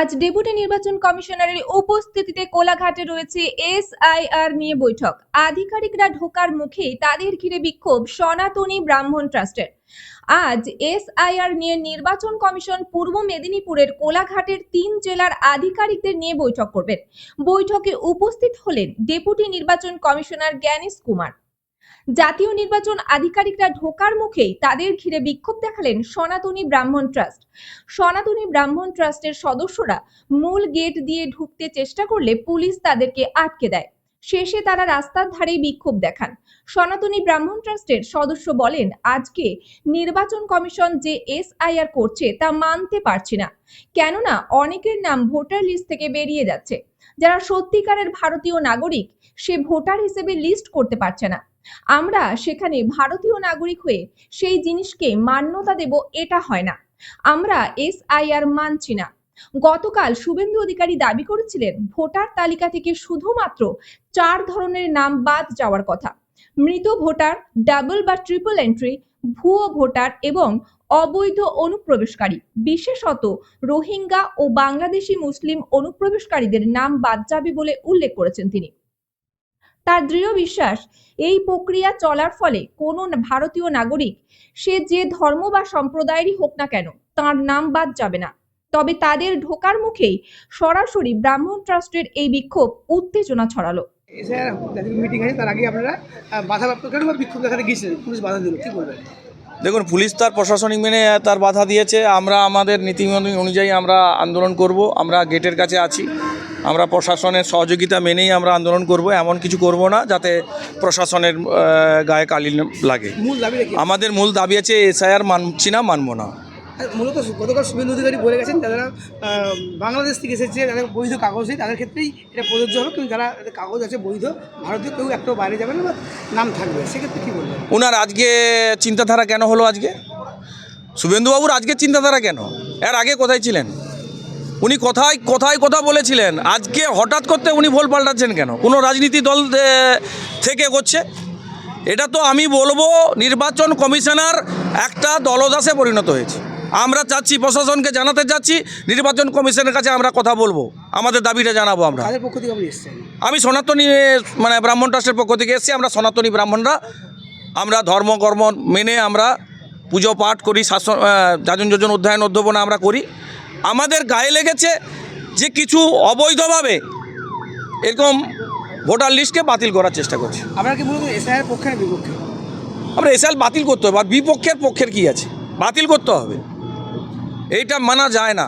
আজ ডেপুটি নির্বাচন কমিশনারের উপস্থিতিতে কোলাঘাটে রয়েছে এসআইআর নিয়ে বৈঠক। আধিকারিকরা ঢোকার মুখেই তাদের ঘিরে বিক্ষোভ সনাতনী ব্রাহ্মণ ট্রাস্টের। আজ এসআইআর নিয়ে নির্বাচন কমিশন পূর্ব মেদিনীপুরের কোলাঘাটের তিন জেলার আধিকারিকদের নিয়ে বৈঠক করবেন। বৈঠকে উপস্থিত হলেন ডেপুটি নির্বাচন কমিশনার জ্ঞানেশ কুমার। জাতীয় নির্বাচন আধিকারিকরা ঢোকার মুখেই তাদের ঘিরে বিক্ষোভ দেখালেন সনাতনী ব্রাহ্মণ ট্রাস্ট। সনাতনী ব্রাহ্মণ ট্রাস্টের সদস্যরা মূল গেট দিয়ে ঢুকতে চেষ্টা করলে পুলিশ তাদেরকে আটকে দেয়। শেষে তারা রাস্তার ধারেই বিক্ষোভ দেখান। সনাতনী ব্রাহ্মণ ট্রাস্টের সদস্য বলেন, আজকে নির্বাচন কমিশন যে এসআইআর করছে তা মানতে পারছি না। কেননা অনেকের নাম ভোটার লিস্ট থেকে বেরিয়ে যাচ্ছে। যারা সত্যিকারের ভারতীয় নাগরিক সে ভোটার হিসেবে লিস্ট করতে পারছে না। আমরা সেখানে ভারতীয় নাগরিক হয়ে সেই জিনিসকে মান্যতা দেব এটা হয় না। আমরা এসআইআর মানছি না। গতকাল শুভেন্দু অধিকারী দাবি করেছিলেন, ভোটার তালিকা থেকে শুধুমাত্র চার ধরনের নাম বাদ যাওয়ার কথা। মৃত ভোটার, ডাবল বা ট্রিপল এন্ট্রি, ভুয়ো ভোটার এবং অবৈধ অনুপ্রবেশকারী, বিশেষত রোহিঙ্গা ও বাংলাদেশি মুসলিম অনুপ্রবেশকারীদের নাম বাদ যাবে বলে উল্লেখ করেছেন তিনি। তার দৃঢ় বিশ্বাস এই প্রক্রিয়া চলার ফলে কোনো ভারতীয় নাগরিক সে যে ধর্ম বা সম্প্রদায়েরই হোক না কেন তার নাম বাদ যাবে না। তবে তাদের ঢোকার মুখেই সরাসরি ব্রাহ্মণ ট্রাস্টের এই বিক্ষোভ উত্তেজনা ছড়ালো। মিটিং আছে তার আগে আপনারা কেন বা বিক্ষোভ দেখাতে গিয়েছিলেন। পুলিশ বাধা দিল কি বলবেন? দেখুন পুলিশ তার প্রশাসনিক মেনে তার বাধা দিয়েছে। আমরা আমাদের নীতি অনুযায়ী আমরা আন্দোলন করব আমরা গেটের কাছে আছি। আমরা প্রশাসনের সহযোগিতা মেনেই আমরা আন্দোলন করব এমন কিছু করব না যাতে প্রশাসনের গায়ে কালি লাগে। আমাদের মূল দাবি আছে এসআইআর মানছি না মানবো না। মূলত গতকাল শুভেন্দু অধিকারী বলে গেছেন যারা বাংলাদেশ থেকে এসেছে যাদের বৈধ কাগজ নেই তাদের ক্ষেত্রেই এটা প্রযোজ্য হবে। কিন্তু যারা কাগজ আছে বৈধ ভারতীয় কেউ একটাও বাইরে যাবে না বা নাম থাকবে। সেক্ষেত্রে কী বলবেন? ওনার আজকে চিন্তাধারা কেন হলো আজকে? শুভেন্দুবাবুর আজকে চিন্তাধারা কেন? এর আগে কোথায় ছিলেন? উনি কোথায় কোথায় কথা বলেছিলেন। আজকে হঠাৎ করতে উনি ভোল পাল্টাচ্ছেন কেন? কোনো রাজনীতি দল থেকে করছে এটা তো আমি বলব নির্বাচন কমিশনার একটা দলদাসে পরিণত হয়েছে। আমরা চাচ্ছি প্রশাসনকে জানাতে চাচ্ছি নির্বাচন কমিশনের কাছে আমরা কথা বলব। আমাদের দাবিটা জানাব আমরা। আমি সনাতনী মানে ব্রাহ্মণ ট্রাস্টের পক্ষ থেকে এসেছি আমরা সনাতনী ব্রাহ্মণরা। আমরা ধর্ম কর্ম মেনে আমরা পুজো পাঠ করি শাসন যাজন যোজন অধ্যয়ন অধ্যাপনা আমরা করি। আমাদের গায়ে লেগেছে যে কিছু অবৈধভাবে এরকম ভোটার লিস্টকে বাতিল করার চেষ্টা করছে। আপনারা কি মূলত এসআইয়ের পক্ষে না বিপক্ষে? আমরা এসআইএল বাতিল করতে হবে আর বিপক্ষের পক্ষের কি আছে? বাতিল করতে হবে। এইটা মানা যায় না।